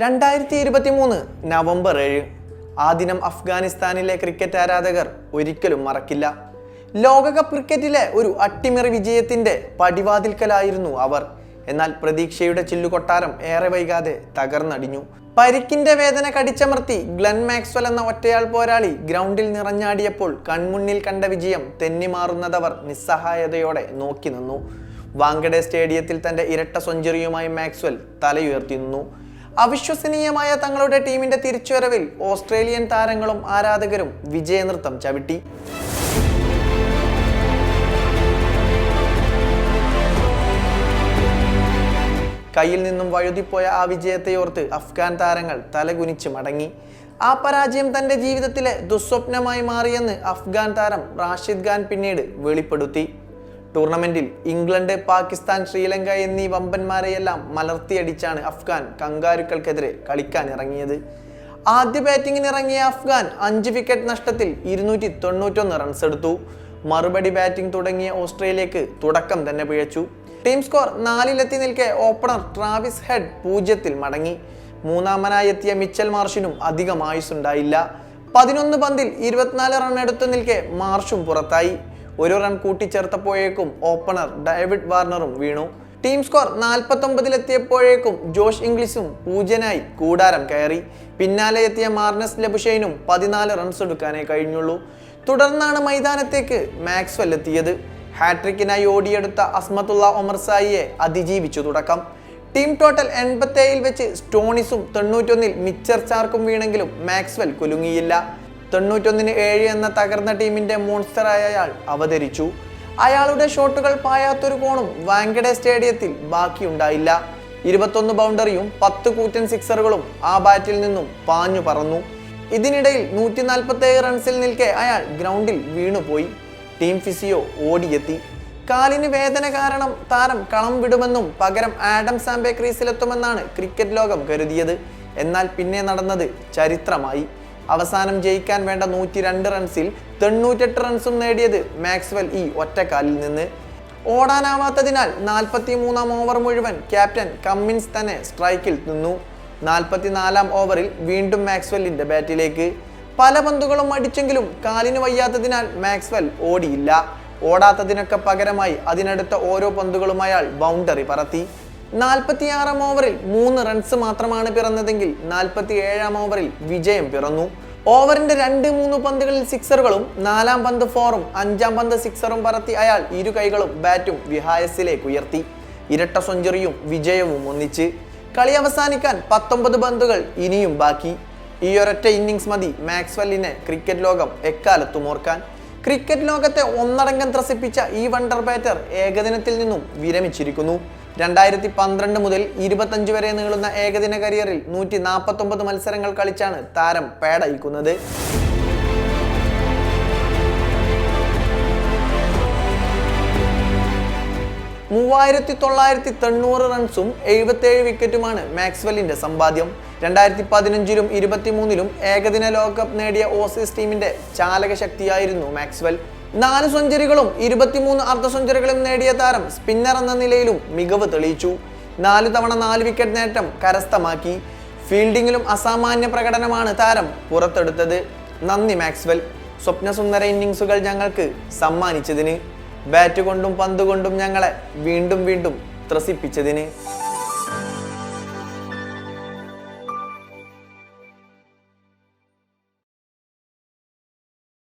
രണ്ടായിരത്തി ഇരുപത്തി മൂന്ന് നവംബർ ഏഴ്. ആ ദിനം അഫ്ഗാനിസ്ഥാനിലെ ക്രിക്കറ്റ് ആരാധകർ ഒരിക്കലും മറക്കില്ല. ലോകകപ്പ് ക്രിക്കറ്റിലെ ഒരു അട്ടിമറി വിജയത്തിന്റെ പടിവാതിൽക്കലായിരുന്നു അവർ. എന്നാൽ പ്രതീക്ഷയുടെ ചില്ലുകൊട്ടാരം ഏറെ വൈകാതെ തകർന്നടിഞ്ഞു. പരിക്കിന്റെ വേദന കടിച്ചമർത്തി ഗ്ലെൻ മാക്സ്വൽ എന്ന ഒറ്റയാൾ പോരാളി ഗ്രൗണ്ടിൽ നിറഞ്ഞാടിയപ്പോൾ കൺമുന്നിൽ കണ്ട വിജയം തെന്നിമാറുന്നതവർ നിസ്സഹായതയോടെ നോക്കി നിന്നു. വാങ്കഡെ സ്റ്റേഡിയത്തിൽ തന്റെ ഇരട്ട സെഞ്ചുറിയുമായി മാക്സ്വൽ തലയുയർത്തി നിന്നു. അവിശ്വസനീയമായ തങ്ങളുടെ ടീമിന്റെ തിരിച്ചുവരവിൽ ഓസ്ട്രേലിയൻ താരങ്ങളും ആരാധകരും വിജയനൃത്തം ചവിട്ടി. കയ്യിൽ നിന്നും വഴുതിപ്പോയ ആ വിജയത്തെയോർത്ത് അഫ്ഗാൻ താരങ്ങൾ തലകുനിച്ച് മടങ്ങി. ആ പരാജയം തന്റെ ജീവിതത്തിലെ ദുസ്വപ്നമായി മാറിയെന്ന് അഫ്ഗാൻ താരം റാഷിദ് ഖാൻ പിന്നീട് വെളിപ്പെടുത്തി. ടൂർണമെന്റിൽ ഇംഗ്ലണ്ട് പാകിസ്ഥാൻ ശ്രീലങ്ക എന്നീ വമ്പന്മാരെയെല്ലാം മലർത്തിയടിച്ചാണ് അഫ്ഗാൻ കങ്കാരുക്കൾക്കെതിരെ കളിക്കാൻ ഇറങ്ങിയത്. ആദ്യ ബാറ്റിംഗിന് ഇറങ്ങിയ അഫ്ഗാൻ അഞ്ച് വിക്കറ്റ് നഷ്ടത്തിൽ ഇരുന്നൂറ്റി തൊണ്ണൂറ്റൊന്ന് റൺസ് എടുത്തു. മറുപടി ബാറ്റിംഗ് തുടങ്ങിയ ഓസ്ട്രേലിയക്ക് തുടക്കം തന്നെ പിഴച്ചു. ടീം സ്കോർ നാലിലെത്തി നിൽക്കെ ഓപ്പണർ ട്രാവിസ് ഹെഡ് പൂജ്യത്തിൽ മടങ്ങി. മൂന്നാമനായി എത്തിയ മിച്ചൽ മാർഷിനും അധികം ആയുസ്സുണ്ടായില്ല. പതിനൊന്ന് പന്തിൽ ഇരുപത്തിനാല് റൺ എടുത്തു നിൽക്കെ മാർഷും പുറത്തായി. ഒരു റൺ കൂട്ടിച്ചേർത്തപ്പോഴേക്കും ഓപ്പണർ ഡേവിഡ് വാർണറും വീണു. ടീം സ്കോർ നാൽപ്പത്തൊമ്പതിലെത്തിയപ്പോഴേക്കും ജോഷ് ഇംഗ്ലീഷും പൂജനായി കൂടാരം കയറി. പിന്നാലെ എത്തിയ മാർനസ് ലബുഷൈനും പതിനാല് റൺസ് എടുക്കാനേ കഴിഞ്ഞുള്ളൂ. തുടർന്നാണ് മൈതാനത്തേക്ക് മാക്സ്വെൽ എത്തിയത്. ഹാട്രിക്കിനായി ഓടിയെടുത്ത അസ്മത്തുള്ള ഒമർ സായിയെ അതിജീവിച്ചു തുടക്കം. ടീം ടോട്ടൽ എൺപത്തേഴിൽ വെച്ച് സ്റ്റോണിസും തൊണ്ണൂറ്റൊന്നിൽ മിച്ചർ ചാർക്കും വീണെങ്കിലും മാക്സ്വെൽ കുലുങ്ങിയില്ല. തൊണ്ണൂറ്റൊന്നിന് ഏഴ് എന്ന തകർന്ന ടീമിന്റെ മോൺസ്റ്ററായ അയാൾ അവതരിച്ചു. അയാളുടെ ഷോട്ടുകൾ പായാത്തൊരു കോണും വാങ്കഡെ സ്റ്റേഡിയത്തിൽ ബാക്കിയുണ്ടായില്ല. ഇരുപത്തൊന്ന് ബൗണ്ടറിയും പത്ത് കൂറ്റൻ സിക്സറുകളും ആ ബാറ്റിൽ നിന്നും പാഞ്ഞു പറന്നു. ഇതിനിടയിൽ നൂറ്റി നാൽപ്പത്തി ഏഴ് റൺസിൽ നിൽക്കെ അയാൾ ഗ്രൗണ്ടിൽ വീണുപോയി. ടീം ഫിസിയോ ഓടിയെത്തി. കാലിന് വേദന കാരണം താരം കളം വിടുമെന്നും പകരം ആഡം സാംബെ ക്രീസിലെത്തുമെന്നാണ് ക്രിക്കറ്റ് ലോകം കരുതിയത്. എന്നാൽ പിന്നെ നടന്നത് ചരിത്രമായി. അവസാനം ജയിക്കാൻ വേണ്ട നൂറ്റി രണ്ട് റൺസിൽ തൊണ്ണൂറ്റെട്ട് റൺസും നേടിയത് മാക്സ്വെൽ ഈ ഒറ്റക്കാലിൽ നിന്ന്. ഓടാനാവാത്തതിനാൽ നാൽപ്പത്തി മൂന്നാം ഓവർ മുഴുവൻ ക്യാപ്റ്റൻ കമ്മിൻസ് തന്നെ സ്ട്രൈക്കിൽ നിന്നു. നാൽപ്പത്തിനാലാം ഓവറിൽ വീണ്ടും മാക്സ്വെല്ലിന്റെ ബാറ്റിലേക്ക്. പല പന്തുകളും അടിച്ചെങ്കിലും കാലിന് വയ്യാത്തതിനാൽ മാക്സ്വെൽ ഓടിയില്ല. ഓടാത്തതിനൊക്കെ പകരമായി അതിനടുത്ത ഓരോ പന്തുകളും അയാൾ ബൗണ്ടറി പറത്തി. നാൽപ്പത്തിയാറാം ഓവറിൽ മൂന്ന് റൺസ് മാത്രമാണ് പിറന്നതെങ്കിൽ നാൽപ്പത്തി ഏഴാം ഓവറിൽ വിജയം പിറന്നു. ഓവറിന്റെ രണ്ട് മൂന്ന് പന്തുകളിൽ സിക്സറുകളും നാലാം പന്ത് ഫോറും അഞ്ചാം പന്ത് സിക്സറും പറത്തി അയാൾ ഇരു കൈകളും ബാറ്റും വിഹായസിലേക്ക് ഉയർത്തി. ഇരട്ട സെഞ്ചുറിയും വിജയവും ഒന്നിച്ച്. കളി അവസാനിക്കാൻ പത്തൊമ്പത് പന്തുകൾ ഇനിയും ബാക്കി. ഈ ഒരൊറ്റ ഇന്നിങ്സ് മതി മാക്സ്വെല്ലിനെ ക്രിക്കറ്റ് ലോകം എക്കാലത്തും ഓർക്കാൻ. ക്രിക്കറ്റ് ലോകത്തെ ഒന്നടങ്കം ത്രസിപ്പിച്ച ഈ വണ്ടർ ബാറ്റർ ഏകദിനത്തിൽ നിന്നും വിരമിച്ചിരിക്കുന്നു. രണ്ടായിരത്തി പന്ത്രണ്ട് മുതൽ ഇരുപത്തഞ്ച് വരെ നീളുന്ന ഏകദിന കരിയറിൽ നൂറ്റി നാൽപ്പത്തൊമ്പത് മത്സരങ്ങൾ കളിച്ചാണ് താരം പേടയിക്കുന്നത്. മൂവായിരത്തി തൊള്ളായിരത്തി തൊണ്ണൂറ് റൺസും എഴുപത്തേഴ് വിക്കറ്റുമാണ് മാക്സ്വെല്ലിന്റെ സമ്പാദ്യം. രണ്ടായിരത്തി പതിനഞ്ചിലും ഇരുപത്തിമൂന്നിലും ഏകദിന ലോകകപ്പ് നേടിയ ഓസീസ് ടീമിന്റെ ചാലക ശക്തിയായിരുന്നു മാക്സ്വെൽ. നാല് സെഞ്ചുറികളും ഇരുപത്തിമൂന്ന് അർദ്ധ സെഞ്ചുറികളും നേടിയ താരം സ്പിന്നർ എന്ന നിലയിലും മികവ് തെളിയിച്ചു. നാല് തവണ നാല് വിക്കറ്റ് നേട്ടം കരസ്ഥമാക്കി. ഫീൽഡിങ്ങിലും അസാമാന്യ പ്രകടനമാണ് താരം പുറത്തെടുത്തത്. നന്ദി മാക്സ്വെൽ. സ്വപ്നസുന്ദര ഇന്നിങ്സുകൾ ഞങ്ങൾക്ക് സമ്മാനിച്ചതിന്. ബാറ്റ് കൊണ്ടും പന്ത് കൊണ്ടും ഞങ്ങളെ വീണ്ടും വീണ്ടും ത്രസിപ്പിച്ചതിന്.